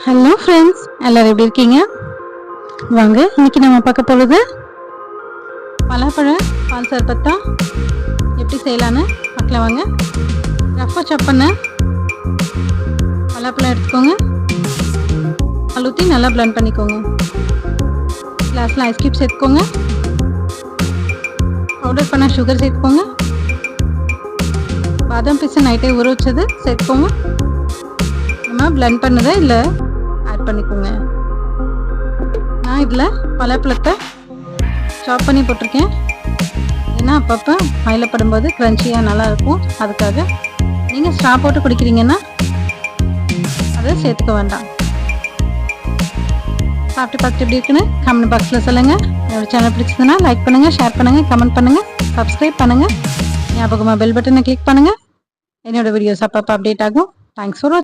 Hello friends எல்லோரும் எப்படி இருக்கீங்க? வாங்க இன்னைக்கு நம்ம பார்க்க போகிறது பலாப்பழ பால் சர்பத்தா எப்படி செய்யலான்னு பார்க்கலாம். வாங்க ரஃபாக சப்பண்ண பலாப்பழம் எடுத்துக்கோங்க. பால் ஊற்றி நல்லா பிளண்ட் பண்ணிக்கோங்க. கிளாஸில் ஐஸ் கியூப் சேர்த்துக்கோங்க. பவுடர் பண்ண சுகர் சேர்த்துக்கோங்க. பாதாம் பீஸை நைட்டே ஊற வச்சது சேர்த்துக்கோங்க. நம்ம பிளண்ட் பண்ணதை இல்லை ஆட் பண்ணிக்கோங்க. நான் இதில் பலாப்பழத்தை சாப் பண்ணி போட்டிருக்கேன். ஏன்னா அப்பப்போ வாயில் படும்போது க்ரன்ச்சியாக நல்லா இருக்கும். அதுக்காக நீங்கள் ஸ்ட்ரா போட்டு குடிக்கிறீங்கன்னா அதை சேர்த்துக்க வேண்டாம். சாப்பிட்டு பார்த்துட்டு எப்படி இருக்குன்னு கமெண்ட் பாக்ஸில் சொல்லுங்கள் என்னோடய சேனல் பிடிச்சதுன்னா லைக் பண்ணுங்கள் ஷேர் பண்ணுங்கள் கமெண்ட் பண்ணுங்கள் சப்ஸ்கிரைப் பண்ணுங்கள் ஞாபகமாக பெல் பட்டனை கிளிக் பண்ணுங்கள் என்னோட வீடியோஸ் அப்பப்போ அப்டேட் ஆகும். Thanks for